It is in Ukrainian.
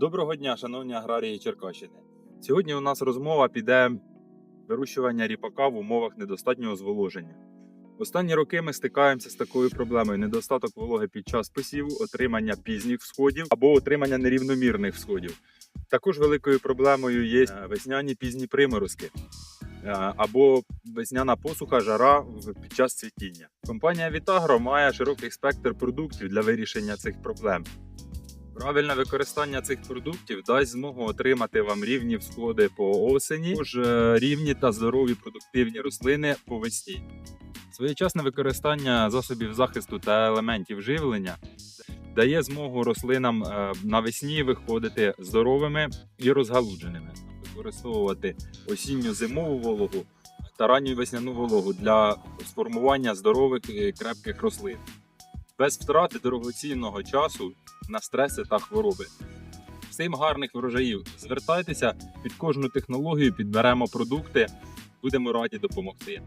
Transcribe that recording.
Доброго дня, шановні аграрії Черкащини. Сьогодні у нас розмова піде вирощування ріпака в умовах недостатнього зволоження. Останні роки ми стикаємося з такою проблемою: недостаток вологи під час посіву, отримання пізніх всходів або отримання нерівномірних всходів. Також великою проблемою є е, весняні пізні приморозки е, або весняна посуха, жара під час цвітіння. Компанія Вітагро має широкий спектр продуктів для вирішення цих проблем. Правильне використання цих продуктів дасть змогу отримати вам рівні всходи по осені, також е, рівні та здорові продуктивні рослини по весні. Своєчасне використання засобів захисту та елементів живлення дає змогу рослинам е, навесні виходити здоровими і розгалудженими, використовувати осінню зимову вологу та ранню весняну вологу для сформування здорових і крепких рослин без втрати дорогоцінного часу на стреси та хвороби. Всім гарних врожаїв звертайтеся під кожну технологію, підберемо продукти, будемо раді допомогти.